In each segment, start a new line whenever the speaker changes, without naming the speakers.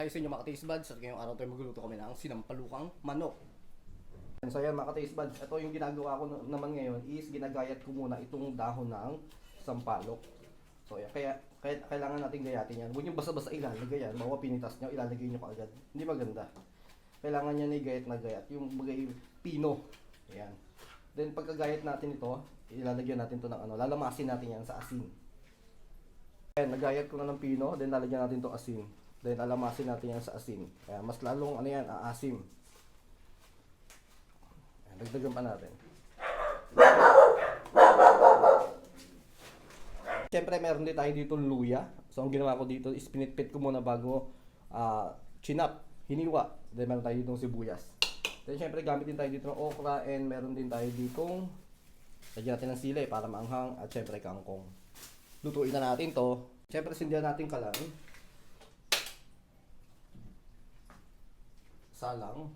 Hi sa inyo mga taste buds. At ngayong araw tayo magluluto kami ng sinampalukang manok. So yan mga taste buds. Ito yung ginagawa ko na- naman ngayon is ginagayat ko muna itong dahon ng sampalok. So yan. Kaya, kaya kailangan natin gayatin yan. Huwag yung basta-basta ilalagay yan. Mawa pinitas nyo, ilalagay nyo kaagad. Hindi maganda. Kailangan yan ay gayat na gayat. Yung bagay pino. Ayan. Then pagkagayat natin ito, ilalagyan natin to ng ano, lalamasin natin yan sa asin. Ayan, nagayat ko na ng pino, then lalagyan natin to asin. Then alamasin natin yan sa asin. Kaya mas lalong ano yan, aasim. Ayan, dagdagan pa natin. Siyempre meron din tayo dito luya. So ang ginawa ko dito is pinitpit ko muna bago ah, chinap, hiniwa. Then meron tayo ditong sibuyas. Then siyempre gamit din tayo dito ng okra and meron din tayo ditong lagyan natin ng sili para maanghang at siyempre kangkong. Lutuin na natin to. Siyempre sindihan natin kalan. Salang.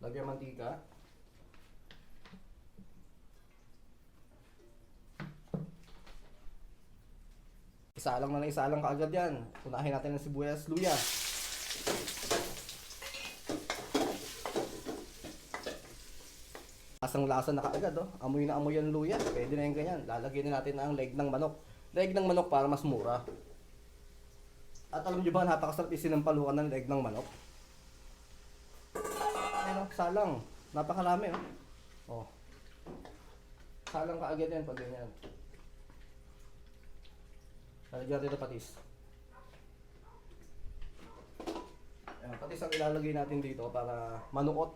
Lagyan mantika. Isalang na lang isalang kaagad yan. Unahin natin ng sibuyas, luya. Lasang lasa na kaagad, oh. Amoy na amoy ang luya. Pwede na yung ganyan. Lalagyan na natin ang leg ng manok. Leg ng manok para mas mura. At alam nyo ba, napakasarap isinampalukan ng leg ng manok. Ano, salang. Napakarami, oh. Oh. Salang kaagad yan pag ganyan. Lalagyan natin ito patis. Ayan, patis ang ilalagay natin dito para manuot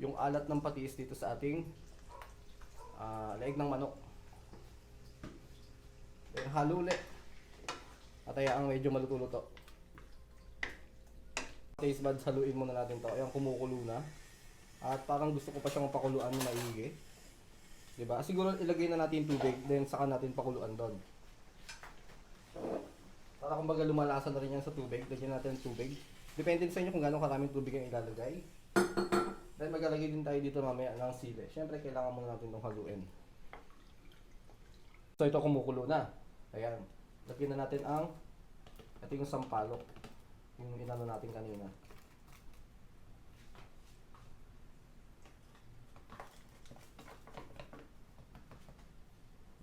yung alat ng patis dito sa ating ah, leeg ng manok. Then haluli. At ang medyo maluto-luto. Taste buds, haluin muna natin to. Ayan, kumukulo na. At parang gusto ko pa siyang pakuluan na maigi. 'Di ba? Siguro ilagay na natin tubig, then saka natin pakuluan doon. Para kumbaga lumalasan na rin yan sa tubig, lagyan natin tubig. Depende sa inyo kung gano'ng karaming tubig ang ilalagay. Then maglalagay din tayo dito mamaya ng sili. Siyempre, kailangan muna natin itong haluin. So ito kumukulo na. Ayan. Lagyan na natin ang ito yung sampalok. Yung inano natin kanina.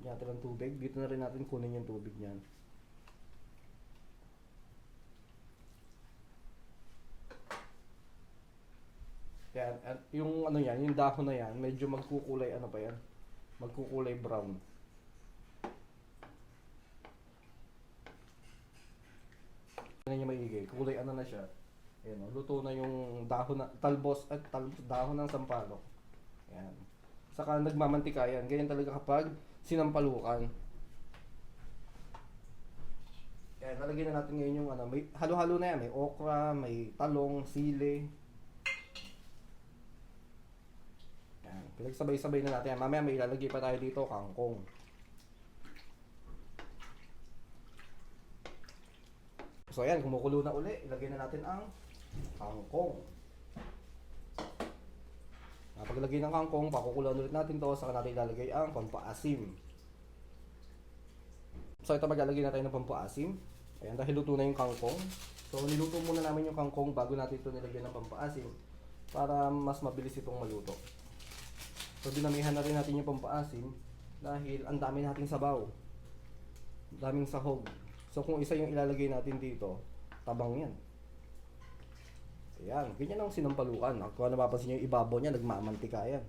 Natin ng tubig. Dito na rin natin kunin yung tubig niyan. Yan, at yung ano yan, yung dahon na yan, medyo magkukulay ano pa yan? Magkukulay brown. Ano niya maigay? Kulay ano na siya? Ayan, oh, luto na yung dahon na, talbos at talbos, dahon ng sampalok. Ayan. Saka nagmamantika yan. Ganyan talaga kapag sinampalukan. Ayan, lalagyan na natin ngayon yung ano, may halo-halo na yan. May okra, may talong, sili, Yan. Pinagsabay-sabay na natin yan. Mamaya may ilalagay pa tayo dito, kangkong. So ayan, kumukulo na uli. Ilagay na natin ang kangkong. Paglagay ng kangkong, pakukuloan ulit natin to. Saka natin ilalagay ang pampaasim. So ito maglalagay na tayo ng pampaasim. Ayan, dahil luto na yung kangkong. So niluto muna namin yung kangkong bago natin ito nilagyan ng pampaasim. Para mas mabilis itong maluto. So dinamihan na rin natin yung pampaasim dahil ang dami nating sabaw. Daming sahog. So kung isa yung ilalagay natin dito, tabang yan. Ayan, ganyan ang sinampalukan. Kung napapansin nyo yung ibabaw niya, nagmamantika yan.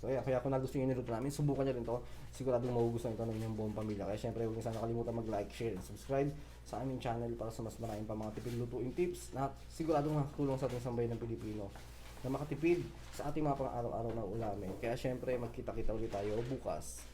So ayan, kaya kung nagustuhan nyo niluto namin, subukan nyo rin to. Siguradong magugustuhan ito ng inyong buong pamilya. Kaya syempre, huwag niyo sana kalimutan mag-like, share, and subscribe sa aming channel para sa mas maraming pa mga tipid lutuin tips na siguradong makakatulong sa ating sambayan ng Pilipino na makatipid sa ating mga pang-araw-araw na ulamin. Kaya syempre, magkita-kita ulit tayo bukas.